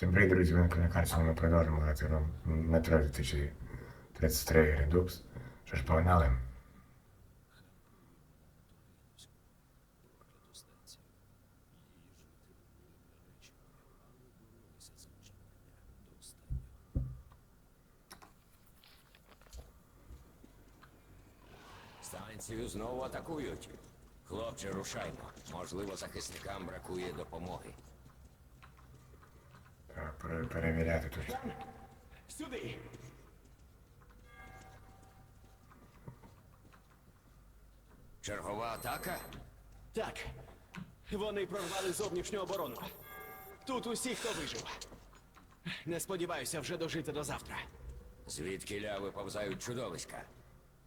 Всім привіт, друзі, ви на каналі. Ми продовжуємо грати метро 2033 Redux. Що ж, погнали. Станцію знову атакують. Хлопче, рушаймо. Можливо, захисникам бракує допомоги. Перевіряти тут. Сюди! Чергова атака? Так. Вони прорвали зовнішню оборону. Тут усі, хто вижив. Не сподіваюся вже дожити до завтра. Звідки ля виповзають чудовиська?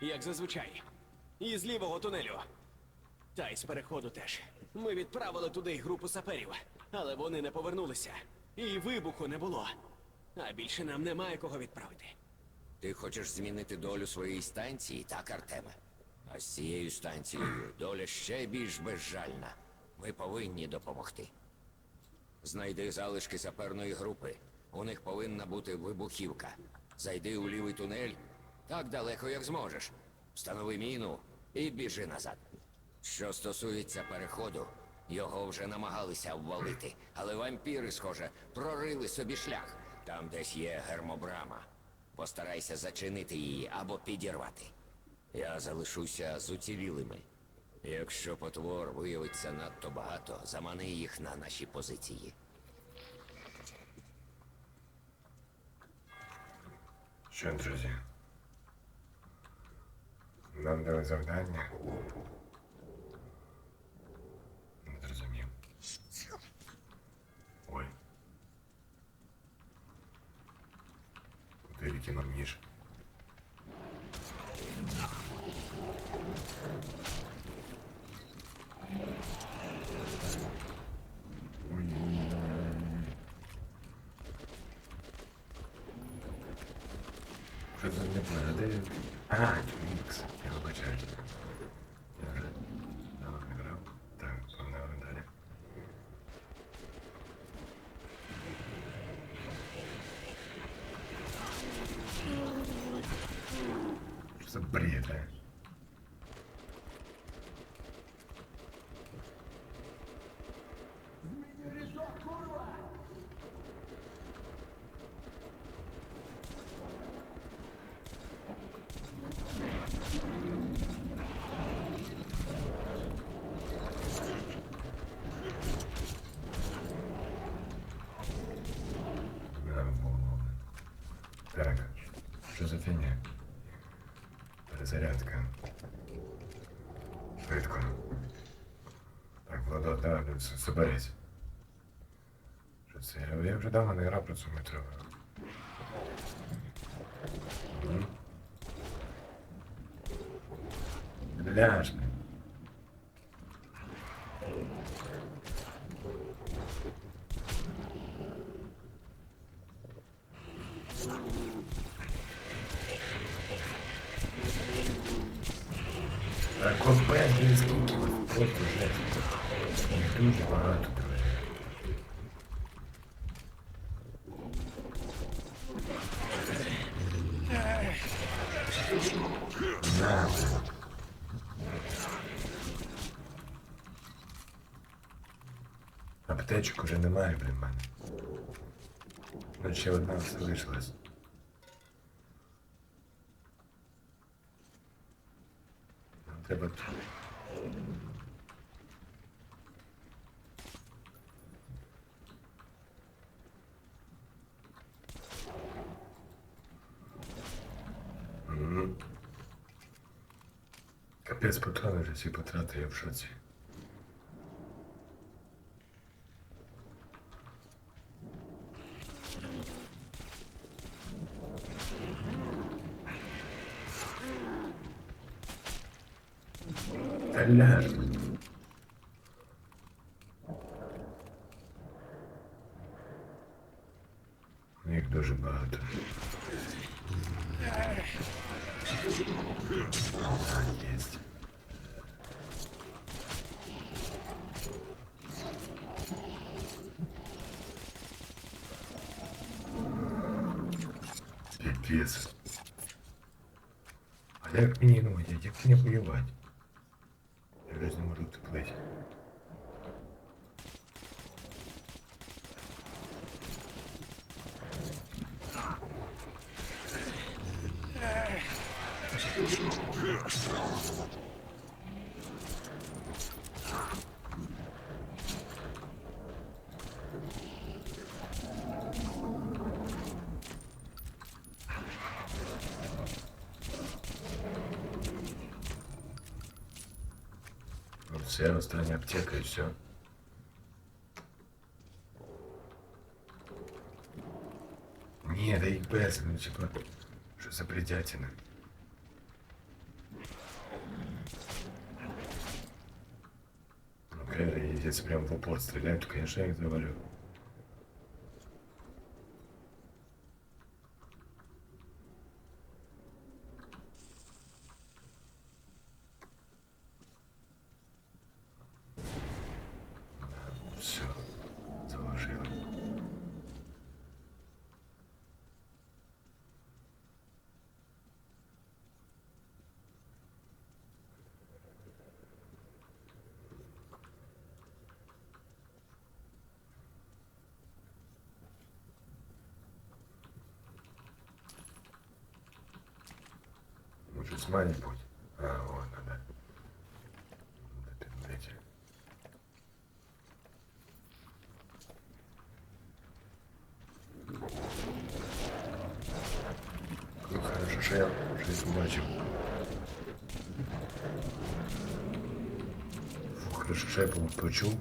Як зазвичай. І з лівого тунелю. Та й з переходу теж. Ми відправили туди групу саперів, але вони не повернулися. І вибуху не було. А більше нам немає кого відправити. Ти хочеш змінити долю своєї станції, так, Артеме? А з цією станцією доля ще більш безжальна. Ми повинні допомогти. Знайди залишки саперної групи. У них повинна бути вибухівка. Зайди у лівий тунель так далеко, як зможеш. Встанови міну і біжи назад. Що стосується переходу, його вже намагалися обвалити, але вампіри, схоже, прорили собі шлях. Там десь є гермобрама. Постарайся зачинити її або підірвати. Я залишуся з уцілілими. Якщо потвор виявиться надто багато, замани їх на наші позиції. Що, друзі? Нам дали завдання. Куди викинув ніж? Що це не понял, де він? А, Твікс. Я вибачаю. Перезарядка. Швидко. Так, давай, ну, с- соберись. Що це? Я- вже давно не грав про цю метро. Мгм. Ляж, блін. Так, копець, блін, скільки ви просто жесть. Їх дуже багато, друзі. На. Аптечок уже немає, блін, в мене. Ну, ще одна залишилась. Нам треба тут. Мгм. Капець патрони вже всі потратив, я в шоці. Та ляж. Їх дуже багато. А, єсть. Капець. А як мені, ну, я- як мені воювати? Я вже не можу втеплити. Ну, Це остання аптека і все. Ні, да їх без, ну типа, що за бредятина. Ну, конечно, если прям в упор стрелять, то, конечно, я их завалю. Все, заложил. С мани? А, вон она. Блядь. Ну, хорошо, що я щось побачив. Хорошо, що я по- почув,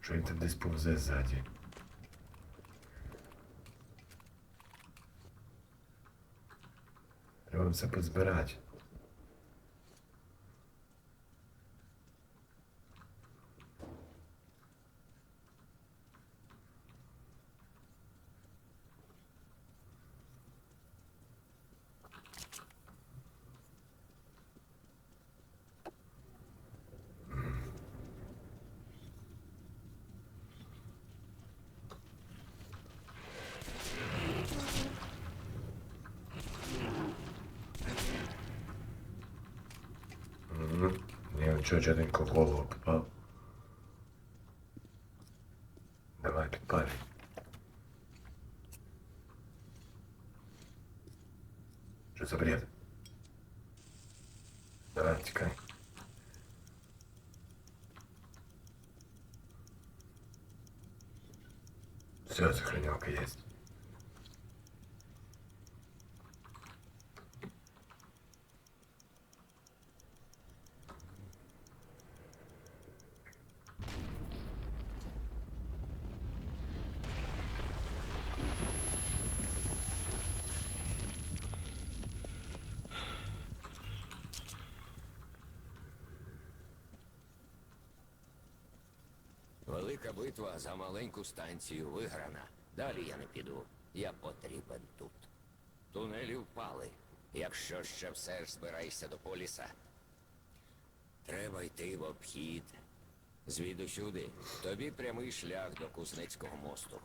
що він там десь повзе ззаді. Треба все позбирати. Мгм. Я чого чотенько голову попав. Давай, підпалюй. Що за бред? Давай, тікай. Все, сохранялка есть. Велика битва за маленьку станцію виграна. Далі я не піду. Я потрібен тут. Тунелі впали. Якщо ще все ж збираєшся до поліса, треба йти в обхід. Звідусюди тобі прямий шлях до Кузнецького мосту.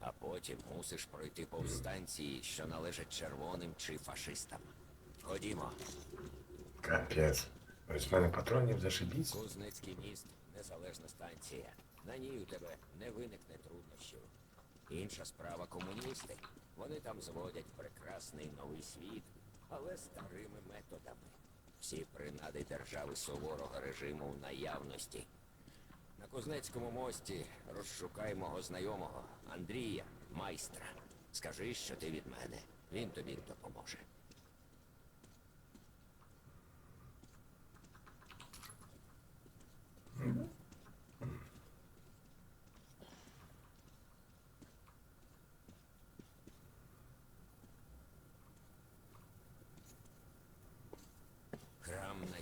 А потім мусиш пройти повстанції, що належать червоним чи фашистам. Ходімо. Капец. Ось в мене патронів зашибісь. Кузнецький міст незалежна станція. На ній у тебе не виникне труднощів. Інша справа комуністи. Вони там зводять прекрасний новий світ, але старими методами. Всі принади держави суворого режиму в наявності. На Кузнецькому мості розшукай мого знайомого Андрія, майстра. Скажи, що ти від мене. Він тобі допоможе.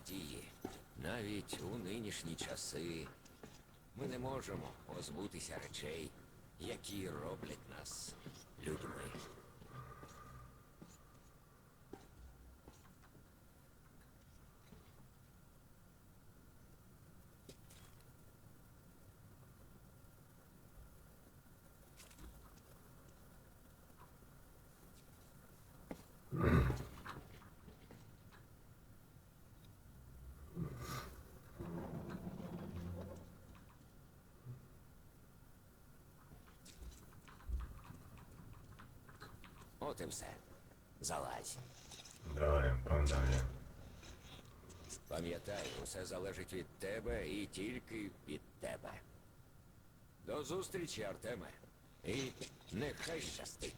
Надії. Навіть у нинішні часи ми не можемо позбутися речей, які роблять нас людьми. От і все. Залазь. Давай, погнали. Пам'ятай, усе залежить від тебе і тільки від тебе. До зустрічі, Артеме. І нехай щастить.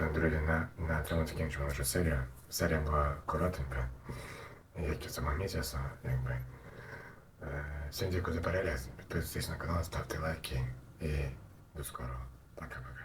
Все, друзі, на, на цьому закінчимо нашу серію. Серія була коротенька, як і сама місяця, якби. Е, Всім дякую за перегляд. Підписуйтесь на канал, ставте лайки і до скорого. Пока-пока.